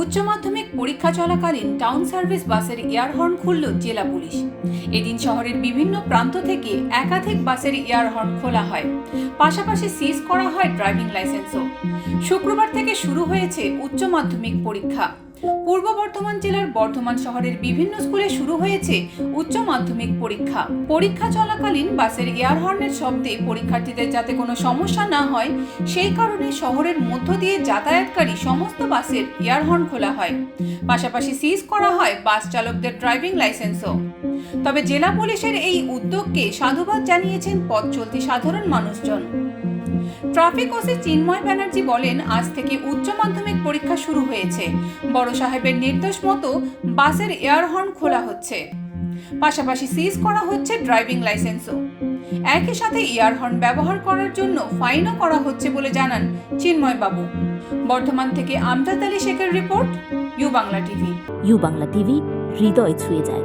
উচ্চ মাধ্যমিক পরীক্ষা চলাকালীন টাউন সার্ভিস বাসের এয়ার হর্ন খুলল জেলা পুলিশ। এদিন শহরের বিভিন্ন প্রান্ত থেকে একাধিক বাসের এয়ার হর্ন খোলা হয়। পাশাপাশি সিজ করা হয় ড্রাইভিং লাইসেন্সও শুক্রবার থেকে শুরু হয়েছে উচ্চ মাধ্যমিক পরীক্ষা। পূর্ব বর্ধমান জেলার বর্ধমান শহরের বিভিন্ন স্কুলে শুরু হয়েছে উচ্চ মাধ্যমিক পরীক্ষা। পরীক্ষা চলাকালীন বাসের এয়ার হর্নের শব্দে পরীক্ষার্থীদের যাতে কোনো সমস্যা না হয়, সেই কারণে শহরের মধ্য দিয়ে যাতায়াতকারী সমস্ত বাসের এয়ার হর্ন খোলা হয়। পাশাপাশি সিজ করা হয় বাস চালকদের ড্রাইভিং লাইসেন্সও তবে জেলা পুলিশের এই উদ্যোগকে সাধুবাদ জানিয়েছেন পথ চলতি সাধারণ মানুষজন। ট্রাফিক ওসি চিন্ময় ব্যানার্জি বলেন, আজ থেকে উচ্চ মাধ্যমিক পরীক্ষা শুরু হয়েছে। বড় সাহেবের নির্দেশ মতো বাসের এয়ার হর্ন খোলা হচ্ছে। পাশাপাশি সিজ করা হচ্ছে ড্রাইভিং লাইসেন্সও একই সাথে ইয়ার হর্ন ব্যবহার করার জন্য ফাইনও করা হচ্ছে বলে জানান চিন্ময় বাবু। বর্ধমান থেকে আমজাদ আলী শেখের report, U Bangla TV. U Bangla TV, হৃদয় ছুঁয়ে যায়।